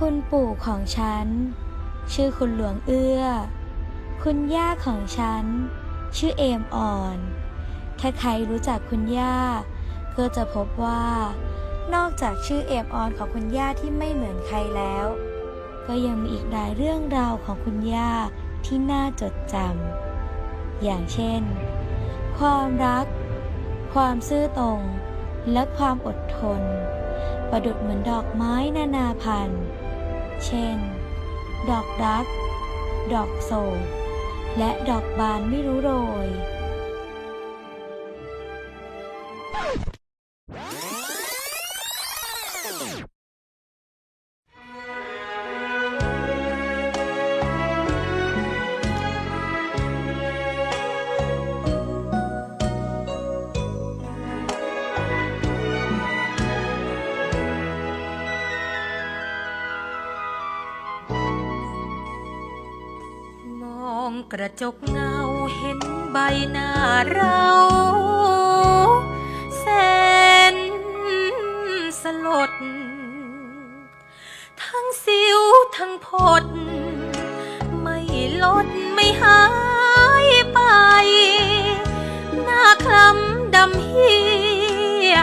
คุณปู่ของฉัน ชื่อคุณหลวงเอื้อ คุณย่าของฉัน ชื่อเอมอ่อน ถ้าใครรู้จักคุณย่า ก็จะพบว่า นอกจากชื่อเอมอ่อนของคุณย่าที่ไม่เหมือนใครแล้ว ก็ยังมีอีกหลายเรื่องราวของคุณย่าที่น่าจดจำ อย่างเช่น ความรัก ความซื่อตรง และความอดทน ประดุดเหมือนดอกไม้นานาพันธุ์ เช่น ดอกรัก ดอกโศก และดอกบานไม่รู้โรยม กระจกเงาเห็นใบหน้าเราแสนสลด ทั้งสิวทั้งพด ไม่ลดไม่หายไป หน้าคล้ำดำเฮีย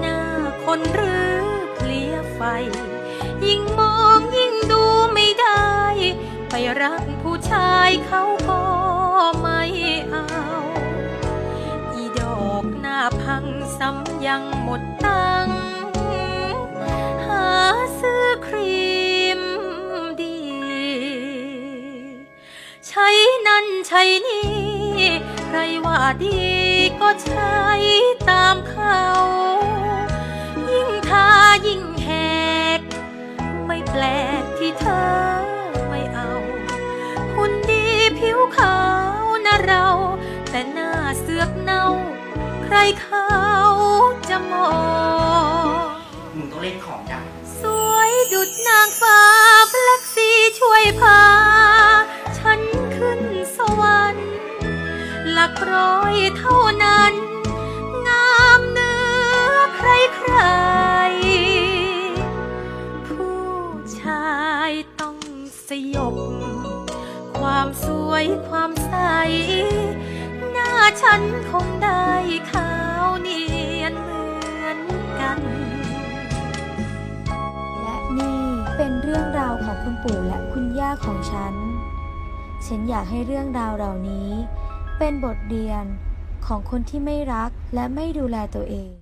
หน้าคนหรือเพลียไฟ ยิ่งมองยิ่งดูไม่ได้ ไปรัก ชายเขาก็ไม่เอาอีดอกหน้าพังซ้ำยังหมดตังหาซื้อครีมดี ใช้นั่นใช้นี่ ใครว่าดีก็ใช้ตามเขา อกเน่า ใครเขาจะมอง มึงต้องเล่นของดังสวยดุดนางฟ้าแบล็กซีช่วยพา ฉันขึ้นสวรรค์ หลักร้อยเท่านั้น งามเนื้อใครใคร ผู้ชายต้องสยบ ความสวยความใสหน้า ฉันคงได้ขาวเนียนเหมือนกัน และนี่เป็นเรื่องราวของคุณปู่และคุณย่าของฉัน ฉันอยากให้เรื่องราวเหล่านี้ เป็นบทเรียนของคนที่ไม่รักและไม่ดูแลตัวเอง